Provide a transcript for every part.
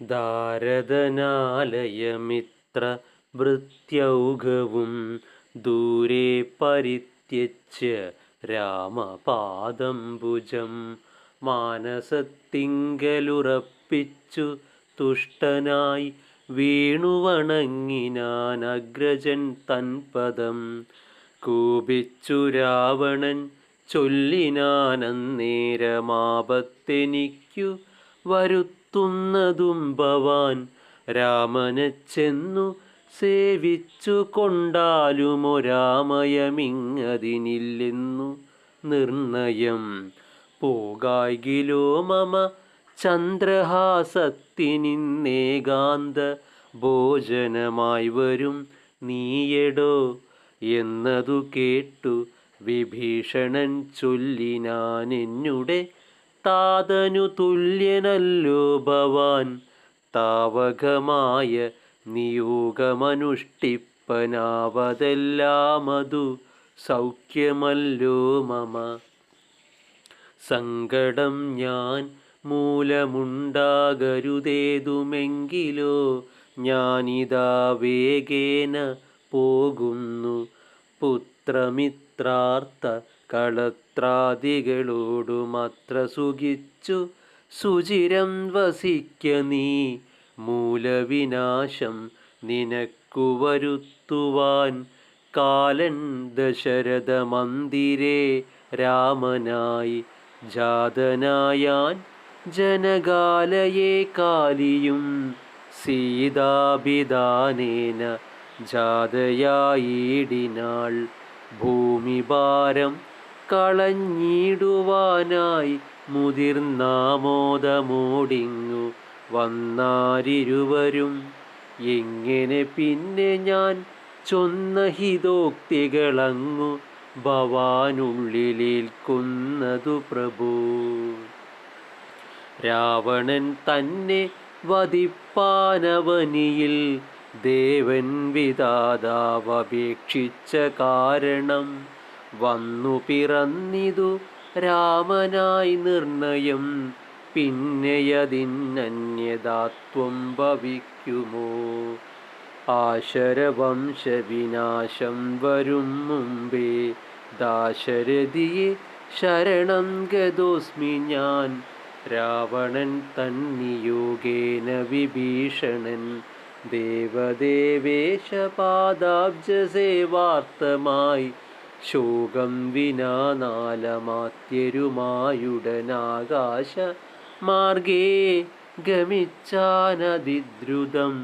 ദാരദനാലയമിത്ര വൃത്യൗഘവും ദൂരെ പരിത്യച്ച് രാമപാദംബുജം മാനസത്തിങ്കലുറപ്പിച്ചു തുഷ്ടനായി വീണുവണങ്ങിനാൻ അഗ്രജൻ തൻപദം. കൂപിച്ചു രാവണൻ ചൊല്ലിനാനന്നേരമാപത്തെനിക്കു വരുത്തുന്നതും ഭവാൻ രാമനെ ചെന്നു സേവിച്ചു കൊണ്ടാലുമൊരാമയമിങ്ങതിനില്ലെന്നു നിർണയം. പോകായിലോ മമ ചന്ദ്രഹാസത്തിനിന്നേകാന്ത ഭോജനമായി വരും നീയെടോ എന്നതു കേട്ടു വിഭീഷണൻ ചൊല്ലിനാൻ എന്നുടെ താതനു തുല്യനല്ലോ ഭവാൻ. താവകമായ നിയോഗമനുഷ്ഠിപ്പനാവതെല്ലാമതു സൗഖ്യമല്ലോ മമ. സങ്കടം ഞാൻ മൂലമുണ്ടാകരുതേതുമെങ്കിലോ ഞാനിതാ വേഗേന പോകുന്നു. പുത്രമിത്രാർത്ഥ കളത്രാദികളോടുമത്ര സുഖിച്ചു സുചിരം വസിക്ക നീ. മൂലവിനാശം നിനക്കു വരുത്തുവാൻ. കാലൻ ദശരഥ മന്ദിരേ രാമനായി ജാതനായാൻ. ജനകാലയെ കാലിയും സീതാഭിധാനേന ജാതയായിടിനാൾ. ഭൂമിഭാരം കളഞ്ഞിടുവാനായി മുതിർന്നാമോദമോടിങ്ങു വന്നാരിരുവരും. എങ്ങനെ പിന്നെ ഞാൻ ചൊന്ന ഹിതോക്തികളങ്ങു ഭവാനുള്ളിലേൽക്കുന്നതു പ്രഭു? രാവണൻ തന്നെ വധിപ്പാനവനിയിൽ ദേവൻ വിധാതാവപേക്ഷിച്ച കാരണം വന്നു പിറന്നിതു രാമനായി നിർണയം. പിന്നെയതിന്നന്യതാത്വം ഭവിക്കുമോ? ആശരവംശവിനാശം വരും മുമ്പേ ദാശരഥിയെ ശരണം ഗതോസ്മി ഞാൻ. രാവണൻ തന്നിയോഗേന വിഭീഷണൻ ദേവദേവേശപാദാബ്ജസേവാർത്ഥമായി ശോകം വിനാ നാലമാത്യരുമായുടനാകാശ മാർഗേ ഗമിച്ചാനതിദ്രുതം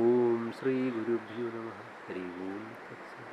ഓം ശ്രീ ഗുരുഭ്യോ നമ. ഹരി ഓം.